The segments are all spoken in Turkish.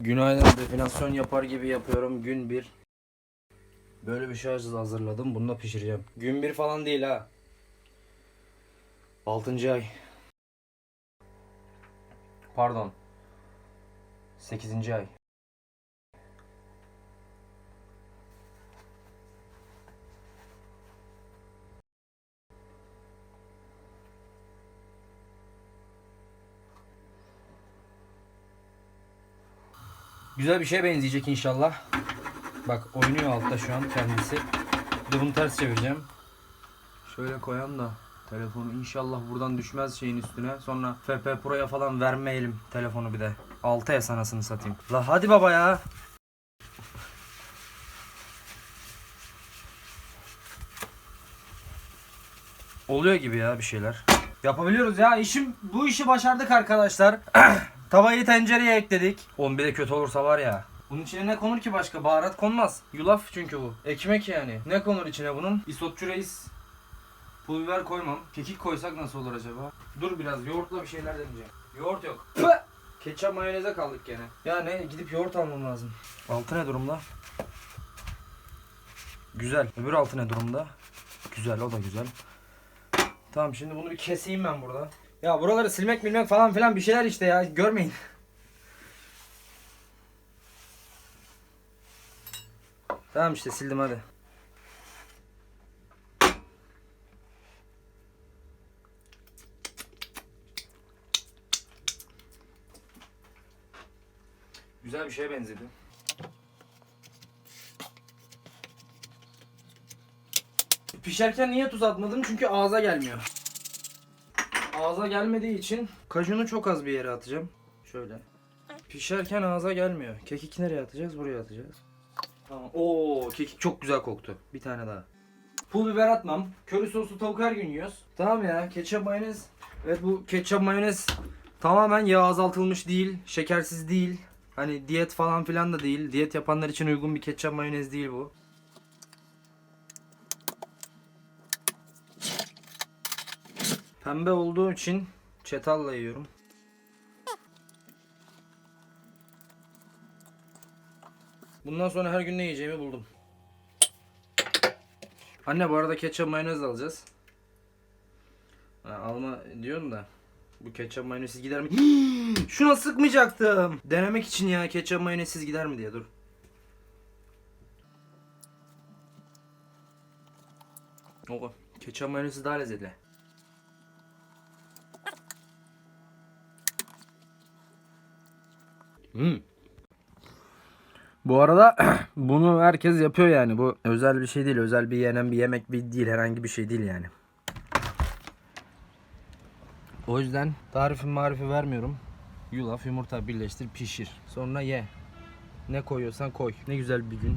Günaydın definasyon yapar gibi yapıyorum gün bir. Böyle bir şey hazırladım. Bununla pişireceğim. Gün bir falan değil ha. 6. ay. Pardon. 8. ay. Güzel bir şeye benzeyecek inşallah. Bak oynuyor altta şu an kendisi. Bir de bunu ters çevireceğim. Şöyle koyalım da telefonu inşallah buradan düşmez şeyin üstüne. Sonra FP Pro'ya falan vermeyelim telefonu bir de. 6 S anasını satayım. La hadi baba ya. Oluyor gibi ya bir şeyler. Yapabiliyoruz ya. İşim bu işi başardık arkadaşlar. Tavayı tencereye ekledik. Oğlum bir de kötü olursa var ya. Bunun içine ne konur ki başka? Baharat konmaz. Yulaf çünkü bu. Ekmek yani. Ne konur içine bunun? İsotçu reis. Pul biber koymam. Kekik koysak nasıl olur acaba? Dur biraz yoğurtla bir şeyler deneyeceğim. Yoğurt yok. Püh! Ketçap mayoneze kaldık gene. Ya ne gidip yoğurt almam lazım. Altı ne durumda? Güzel. Öbür altı ne durumda? Güzel o da güzel. Tamam şimdi bunu bir keseyim ben burada. Ya buraları silmek bilmek falan filan bir şeyler işte ya görmeyin. Tamam işte sildim hadi. Güzel bir şeye benzedi. Pişerken niye tuz atmadım? Çünkü ağza gelmiyor. Ağza gelmediği için kajunu çok az bir yere atacağım. Şöyle. Pişerken ağza gelmiyor. Kekik nereye atacağız? Buraya atacağız. Tamam. Oo, kekik çok güzel koktu. Bir tane daha. Pul biber atmam. Köri soslu tavuk her gün yiyoruz. Tamam ya. Ketçap mayonez. Evet bu ketçap mayonez tamamen yağ azaltılmış değil. Şekersiz değil. Hani diyet falan filan da değil. Diyet yapanlar için uygun bir ketçap mayonez değil bu. Pembe olduğu için çatalla yiyorum. Bundan sonra her gün ne yiyeceğimi buldum. Anne bu arada ketçap mayonez alacağız. Alma diyorum da bu ketçap mayonezsiz gider mi? Şuna sıkmayacaktım. Denemek için ya ketçap mayonezsiz gider mi diye dur. Oha, ketçap mayonezsiz daha lezzetli. Hmm. Bu arada bunu herkes yapıyor yani. Bu özel bir şey değil. Özel bir yenen bir yemek bir değil. Herhangi bir şey değil yani. O yüzden tarifi marifi vermiyorum. Yulaf yumurta birleştir pişir. Sonra ye. Ne koyuyorsan koy. Ne güzel bir gün.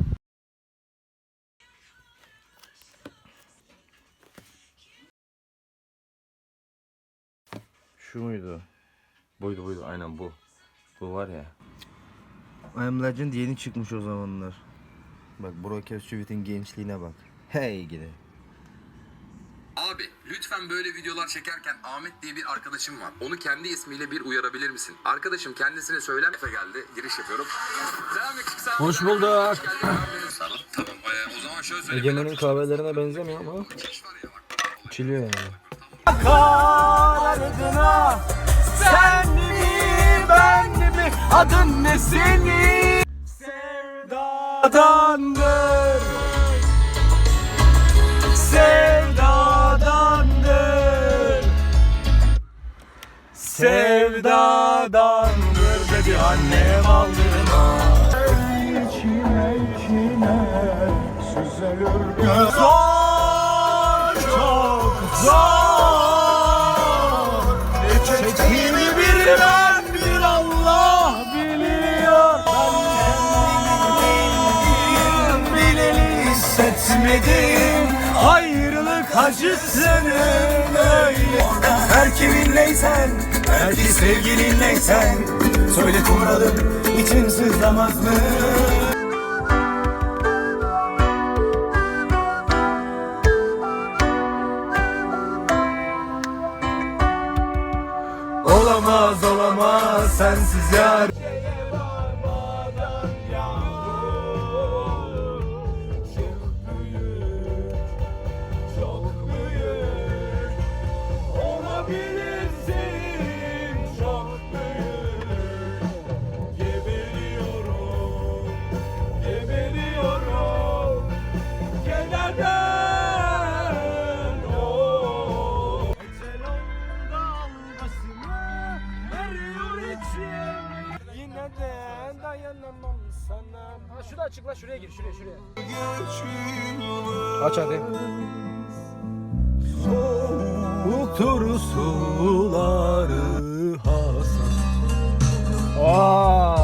Şu muydu? Buydu buydu aynen bu. Bu var ya. I Am Legend yeni çıkmış o zamanlar. Bak Broker Sweet'in gençliğine bak. Hey gidi. Abi lütfen böyle videolar çekerken Ahmet diye bir arkadaşım var. Onu kendi ismiyle bir uyarabilir misin? Arkadaşım kendisine söyler. Efe geldi. Giriş yapıyorum. Selam yakışıklı. Hoş bulduk. Tamam. Ee, o zaman şöyle söyleyeyim. Egemen'in kahvelerine benzemiyor ama çiliyor yani. ardına adın ne senin? Sevdadandır. Sevdadandır. Sevdadandır dedi annem aldırma İçine içine süzülür. Zor çok zor hissetmedim Ayrılık acısını öyle Her kiminleysen, belki sevgilinleysen Söyle kumralım için sızlamaz mı? Olamaz olamaz sensiz yar için Yine de dayanamam sana. Ha şurada açıkla şuraya gir şuraya şuraya. Aç hadi. Soğuktur suları Hasan Aa.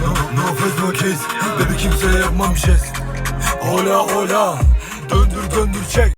No, no face no case Baby kimseye yapmam jest. Hola hola Döndür döndür çek.